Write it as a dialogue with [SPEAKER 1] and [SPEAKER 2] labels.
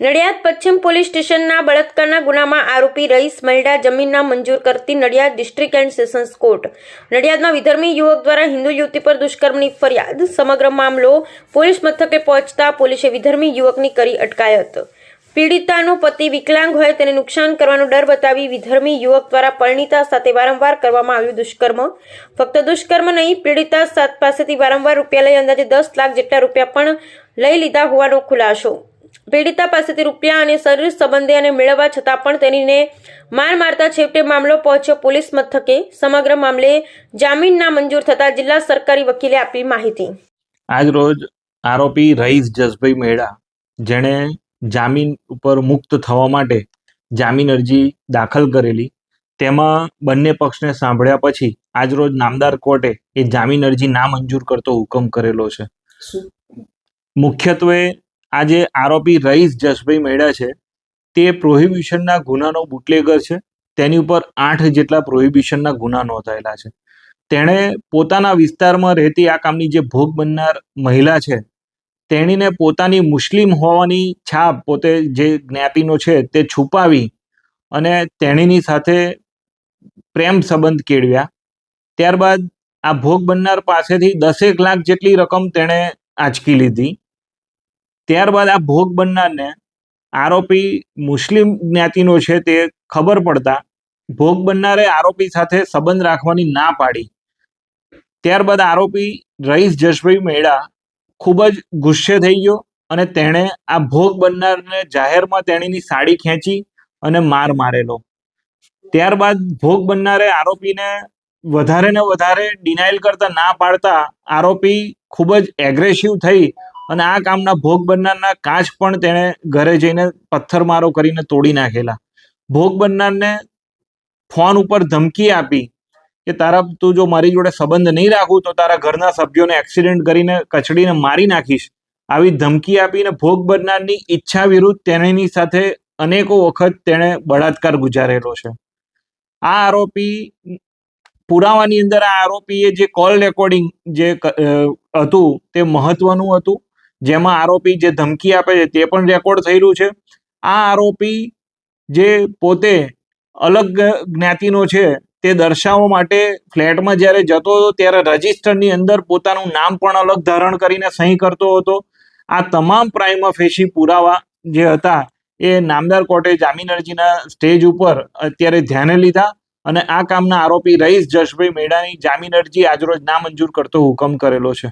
[SPEAKER 1] નડિયાદ પશ્ચિમ પોલીસ સ્ટેશનના બળાત્કારના ગુનામાં આરોપી રઈસ મહિડા જમીનના મંજૂર કરતી Nadiad district and sessions court. નડિયાદમાં વિધર્મી યુવક દ્વારા હિન્દુ યુવતી પર દુષ્કર્મની ફરિયાદ. સમગ્ર મામલો પોલીસ મથકે પહોંચતા પોલીસે વિધર્મી યુવકની કરી અટકાયત. પીડિતાનો પતિ વિકલાંગ હોય તેને નુકસાન કરવાનો ડર બતાવી વિધર્મી યુવક દ્વારા પરિણીતા સાથે વારંવાર કરવામાં આવ્યું દુષ્કર્મ. ફક્ત દુષ્કર્મ નહીં, પીડિતા પાસેથી વારંવાર રૂપિયા લઈ અંદાજે દસ લાખ જેટલા રૂપિયા પણ લઈ લીધા હોવાનો ખુલાસો. પીડિતા પાસેથી રૂપિયા અને શરીર સંબંધી અને મેળવવા છતાં પણ તેણીને માર મારતા છેવટે મામલો પહોંચ્યો પોલીસ મથકે. સમગ્ર મામલે જામીન ના મંજૂર થતા જિલ્લા સરકારી વકીલે આપી માહિતી.
[SPEAKER 2] આજ રોજ આરોપી રઈસ જસભાઈ મેળા જેણે જામીન ઉપર મુક્ત થવા માટે જામીન અરજી દાખલ કરેલી તેમાં બંને પક્ષને સાંભળ્યા પછી આજ રોજ નામદાર કોર્ટે એ જામીન અરજી ના મંજૂર કરતો હુકમ કરેલો છે. મુખ્યત્વે આ જે આરોપી રઈસ જસભાઈ મેળા છે, તે પ્રોહિબિશનના ગુનાનો બુટલેગર છે. તેની ઉપર આઠ જેટલા પ્રોહિબિશનના ગુના નોંધાયેલા છે. તેણે પોતાના વિસ્તારમાં રહેતી આ કામની જે ભોગ બનનાર મહિલા છે, તેણીને પોતાની મુસ્લિમ હોવાની છાપ પોતે જે જ્ઞાતિનો છે તે છુપાવી અને તેણીની સાથે પ્રેમ સંબંધ કેળવ્યા. ત્યારબાદ આ ભોગ બનનાર પાસેથી દસેક લાખ જેટલી રકમ તેણે આંચકી લીધી. ત્યારબાદ આ ભોગ બનનારને આરોપી મુસ્લિમ જ્ઞાતિનો છે તે ખબર પડતા ભોગ બનનારે આરોપી સાથે સંબંધ રાખવાની ના પાડી. ત્યારબાદ આરોપી રઈસ જશભાઈ મેળા ખૂબ જ ગુસ્સે થઈ ગયો અને તેણે આ ભોગ બનનારને જાહેરમાં તેણીની સાડી ખેંચી અને માર મારેલો. ત્યારબાદ ભોગ બનનારે આરોપીને વધારે ને વધારે ડિનાઇલ કરતા ના પાડતા આરોપી ખૂબ જ એગ્રેસિવ થઈ અને આ કામના ભોગ બનનારના કાચ પણ તેણે ઘરે જઈને પથ્થરમારો કરીને તોડી નાખેલા. ભોગ બનનારને ફોન ઉપર ધમકી આપી કે તારા તું જો મારી જોડે સંબંધ નહીં રાખું તો તારા ઘરના સભ્યોને એક્સિડન્ટ કરીને કચડીને મારી નાખીશ. આવી ધમકી આપીને ભોગ બનનારની ઈચ્છા વિરુદ્ધ તેની સાથે અનેકો વખત તેણે બળાત્કાર ગુજારેલો છે. આ આરોપી, પુરાવાની અંદર આ આરોપીએ જે કોલ રેકોર્ડિંગ જે હતું તે મહત્વનું હતું. જેમાં આરોપી જે ધમકી આપે છે તે પણ રેકોર્ડ થયેલું છે. આ આરોપી જે પોતે અલગ જ્ઞાતિનો છે તે દર્શાવવા માટે ફ્લેટમાં જ્યારે જતો હતો ત્યારે રજિસ્ટરની અંદર પોતાનું નામ પણ અલગ ધારણ કરીને સહી કરતો હતો. આ તમામ પ્રાઇમા ફેશી પુરાવા જે હતા એ નામદાર કોર્ટે જામીન અરજીના સ્ટેજ ઉપર અત્યારે ધ્યાને લીધા અને આ કામના આરોપી રઈસ જશભાઈ મેડાની જામીન અરજી આજરોજ નામંજૂર કરતો હુકમ કરેલો છે.